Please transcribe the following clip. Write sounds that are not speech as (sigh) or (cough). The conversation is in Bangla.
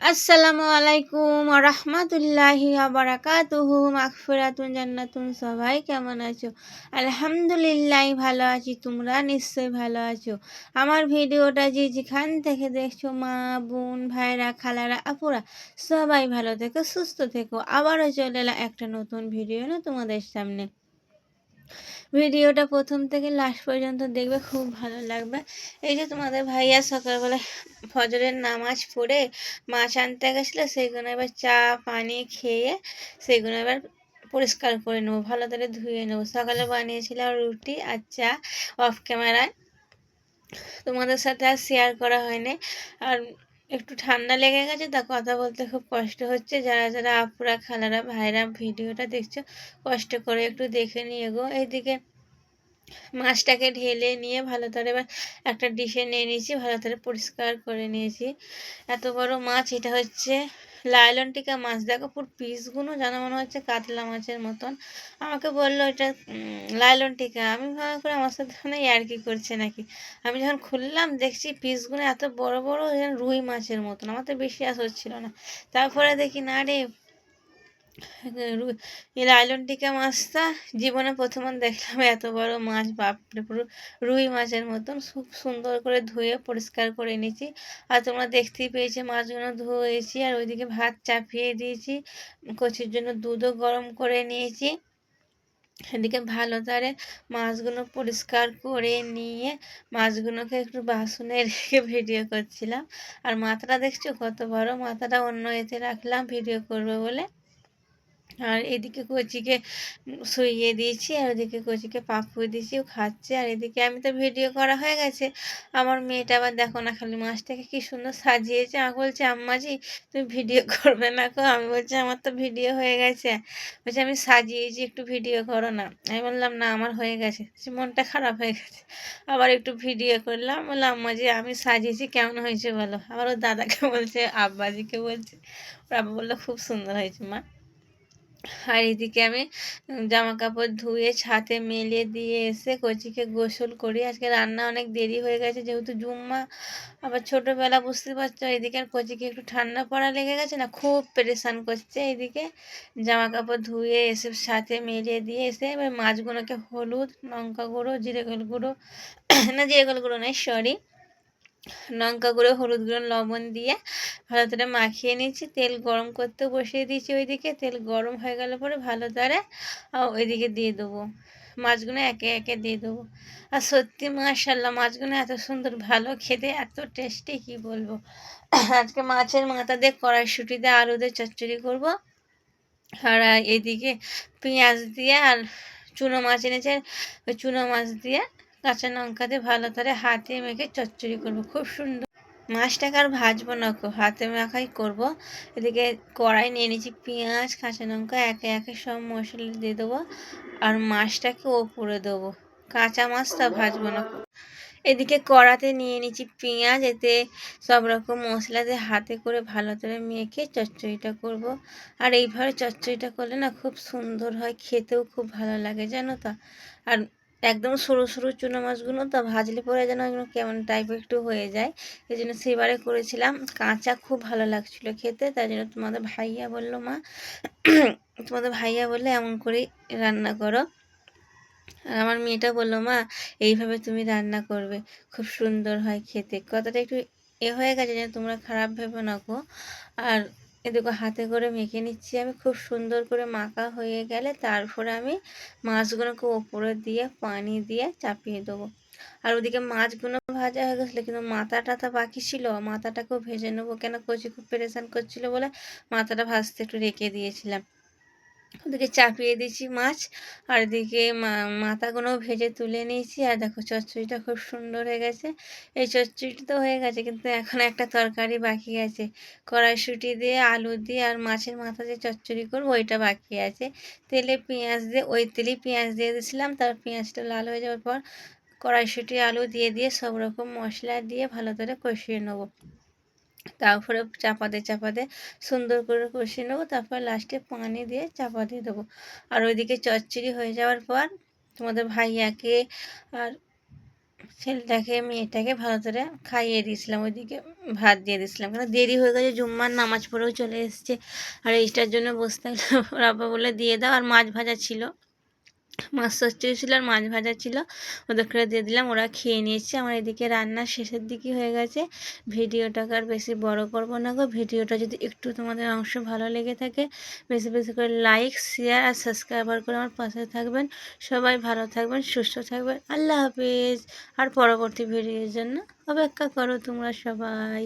আসসালামু আলাইকুম রহমতুল্লাহি আবরাকাতুহু মাগফিরাতুন, জান্নাতুন, সবাই কেমন আছো? আলহামদুলিল্লাহ, ভালো আছি। তোমরা নিশ্চয়ই ভালো আছো। আমার ভিডিওটা যে যেখান থেকে দেখছ, মা, বোন ভাইরা খালারা, আপুরা, সবাই ভালো থেকো, সুস্থ থেকো। আবারও চলে একটা নতুন ভিডিও না তোমাদের সামনে। ভিডিওটা প্রথম থেকে লাস্ট পর্যন্ত দেখবে, খুব ভালো লাগবে। এই যে তোমাদের ভাইয়া সকালবেলা ফজরের নামাজ পড়ে মাছ আনতে গেছিল সেইগুলো এবার চা, পানি খেয়ে সেইগুলো এবার পরিষ্কার করে নেব, ভালো করে ধুয়ে নেব। সকালে বানিয়েছিলাম রুটি আর চা অফ ক্যামেরায় তোমাদের সাথে আর শেয়ার করা হয়নি। আর একটু ঠান্ডা লেগে গেছে, তা কথা বলতে খুব কষ্ট হচ্ছে। যারা যারা আপুরা, খালারা, ভাইরা ভিডিওটা দেখছ, কষ্ট করে একটু দেখে নিয়ে গো। এইদিকে মাছটাকে ঢেলে নিয়ে ভালো করে এবার একটা ডিশে নিয়ে নিয়েছি, ভালো করে পরিষ্কার করে নিয়েছি। এত বড় মাছ, এটা হচ্ছে লাইলন টিকা মাছ, দেখো পুরো পিসগুলো যেন মনে হচ্ছে কাতলা মাছের মতন। আমাকে বলল এটা লাইলন টিকা। আমি ভাবে করে আমার সাথে আর কি করছে নাকি? আমি যখন খুললাম, দেখছি পিসগুলো এত বড় বড় রুই মাছের মতন। আমার তো বেশি আস হচ্ছিল না। তারপরে দেখি, না রে লাইলন টিকা মাছটা জীবনে প্রথম দেখলাম, এত বড় মাছ, বাপরে, পুরো রুই মাছের মতন। খুব সুন্দর করে ধুয়ে পরিষ্কার করে নিয়েছি। আর তোমরা দেখতেই পেয়েছি মাছগুলো ধুয়েছি আর ওইদিকে ভাত চাপিয়ে দিয়েছি। কচির জন্য দুধও গরম করে নিয়েছি। এদিকে ভালো তারে মাছগুলো পরিষ্কার করে নিয়ে মাছগুলোকে একটু বাসনে রেখে ভিডিও করছিলাম। আর মাথাটা দেখছ কত বড়? মাথাটা অন্য এতে রাখলাম, ভিডিও করবে বলে। আর এদিকে কচিকে শুইয়ে দিয়েছি, আর ওদিকে কচিকে পাপু দিয়েছি, ও খাচ্ছে। আর এদিকে আমি তো ভিডিও করা হয়ে গেছে। আমার মেয়েটা আবার দেখো না খালি মাছটাকে কি সুন্দর সাজিয়েছে। আমাকে বলছে আম্মাজি তুমি ভিডিও (laughs) করবে না কো আমি বলছি, আমার তো ভিডিও হয়ে গেছে। বলছে, আমি সাজিয়েছি, একটু ভিডিও করো না। আমি বললাম, না, আমার হয়ে গেছে। মনটা খারাপ হয়ে গেছে। আবার একটু ভিডিও করলাম। বললাম আম্মাজি আমি সাজিয়েছি, কেমন হয়েছে বলো? আবার ওর দাদাকে বলছে, আব্বাজিকে বলছে। ওর আব্বা বলল, খুব সুন্দর হয়েছে মা। আর এদিকে আমি জামা কাপড় ধুয়ে, ছাতে মেলে দিয়ে এসে কচিকে গোসল করি। আজকে রান্না অনেক দেরি হয়ে গেছে, যেহেতু জুম্মা, আবার ছোটোবেলা বুঝতে পারছ, এদিকে আর কচিকে একটু ঠান্ডা পড়া লেগে গেছে না, খুব পেরেশান করছে এদিকে। জামা কাপড় ধুয়ে এসে সাথে মেলে দিয়ে এসে এবার মাছগুলোকে হলুদ, লঙ্কা গুঁড়ো, জিরে গুঁড়ো, (clears throat) না জিরে গুঁড়ো নয়, সরি লঙ্কা গুঁড়ো, হলুদ গুঁড়ো, লবণ দিয়ে ভালো করে মাখিয়ে নিয়েছি। তেল গরম করতে বসিয়ে দিয়েছি ওইদিকে। তেল গরম হয়ে গেলে পরে ভালো করে ওইদিকে দিয়ে দেবো। মাছগুলো একে একে দিয়ে দেবো। আর সত্যি মাশাল্লাহ মাছগুলো এত সুন্দর, ভালো খেতে, এত টেস্টি কি বলব? আজকে মাছের মাথা দিয়ে কড়াইশুটি দিয়ে আলু দিয়ে চচ্চড়ি করব। আর এদিকে পেঁয়াজ দিয়ে আর চুনো মাছ এনেছে। ওই চুনো মাছ দিয়ে কাঁচা লঙ্কা দিয়ে ভালো করে হাতে মেখে চচ্চড়ি করব। খুব সুন্দর মাছটাকে আর ভাজবো না হাতে মাখাই করব। এদিকে কড়াই নিয়ে নিয়েছি পেঁয়াজ, কাঁচা লঙ্কা, একে একে সব মশলা দিয়ে দেবো আর মাছটাকে ওপরে দেবো। কাঁচা মাছটা ভাজবো না এদিকে কড়াতে নিয়ে নিচ্ছি পেঁয়াজ, এতে সব রকম মশলা দিয়ে হাতে করে ভালো করে মেখে চচ্চড়িটা করব। আর এইভাবে চচ্চড়িটা করলে না খুব সুন্দর হয়, খেতেও খুব ভালো লাগে, জানো তো? আর একদম সরু সরু চুনো মাছগুলো তো ভাজলে পরে যেন কেমন টাইপ একটু হয়ে যায়। এই জন্য সেবারে করেছিলাম। কাঁচা খুব ভালো লাগছিল খেতে, তাই জন্য তোমাদের ভাইয়া বলল, মা, তোমাদের ভাইয়া বললে এমন করেই রান্না করো। আর আমার মেয়েটা বলল, মা, এইভাবে তুমি রান্না করবে, খুব সুন্দর হয় খেতে। কথাটা একটু এ হয়ে গেছে যেন তোমরা খারাপ ভেবে না আর এদিকে হাতে করে মেখে নিচ্ছি। আমি খুব সুন্দর করে মাখা হয়ে গেলে তারপরে আমি মাছগুলোকে ওপরে দিয়ে, পানি দিয়ে চাপিয়ে দেবো। আর ওদিকে মাছগুলো ভাজা হয়ে গেছিল, কিন্তু মাথা টাথা বাকি ছিল। মাথাটাকেও ভেজে নেব কেন? কচি খুব পেরেশান করছিল বলে মাথাটা ভাজতে একটু রেখে দিয়েছিলাম। ওদিকে চাপিয়ে দিয়েছি মাছ, আর এদিকে মাথাগুলো ভেজে তুলে নিয়েছি। আর দেখো চচ্চড়িটা খুব সুন্দর হয়ে গেছে। এই চচ্চড়িটা তো হয়ে গেছে, কিন্তু এখন একটা তরকারি বাকি আছে। কড়াইশুটি দিয়ে, আলু দিয়ে, আর মাছের মাথা যে চচ্চড়ি করব, ওইটা বাকি আছে। তেলে পেঁয়াজ দিয়ে, ওই তেলেই পেঁয়াজ দিয়ে দিয়েছিলাম। তার পেঁয়াজটা লাল হয়ে যাওয়ার পর কড়াইশুটি, আলু দিয়ে দিয়ে সব রকম মশলা দিয়ে ভালো করে কষিয়ে নেব। তারপরে চাপাতে চাপাতে সুন্দর করে কষিয়ে নেব, তারপর লাস্টে পানি দিয়ে চাপা দিয়ে দেবো। আর ওইদিকে চচ্চড়ি হয়ে যাওয়ার পর তোমাদের ভাইয়াকে আর ছেলেটাকে, মেয়েটাকে ভালো করে খাইয়ে দিয়েছিলাম। ওইদিকে ভাত দিয়ে দিয়েছিলাম। কেন দেরি হয়ে গেছে, জুম্মার নামাজ পড়েও চলে এসছে। আর এইটার জন্য বসতে থাকলাম। (laughs) ওর বলে দিয়ে দাও। আর মাছ ভাজা ছিল। মাছ চচ্চড়ি ছিল আর মাছ ভাজা ছিল। ওদেরকে দিয়ে দিলাম, ওরা খেয়ে নিয়েছে। আমার এদিকে রান্না শেষের দিকে হয়ে গেছে। ভিডিওটাকে আর বেশি বড় করব না গো। ভিডিওটা যদি একটু তোমাদের অংশ ভালো লেগে থাকে, বেশি বেশি করে লাইক শেয়ার আর সাবস্ক্রাইবার করে আমার পাশে থাকবেন। সবাই ভালো থাকবেন, সুস্থ থাকবেন। আল্লাহ হাফিজ। আর পরবর্তী ভিডিওর জন্য অপেক্ষা করো তোমরা সবাই।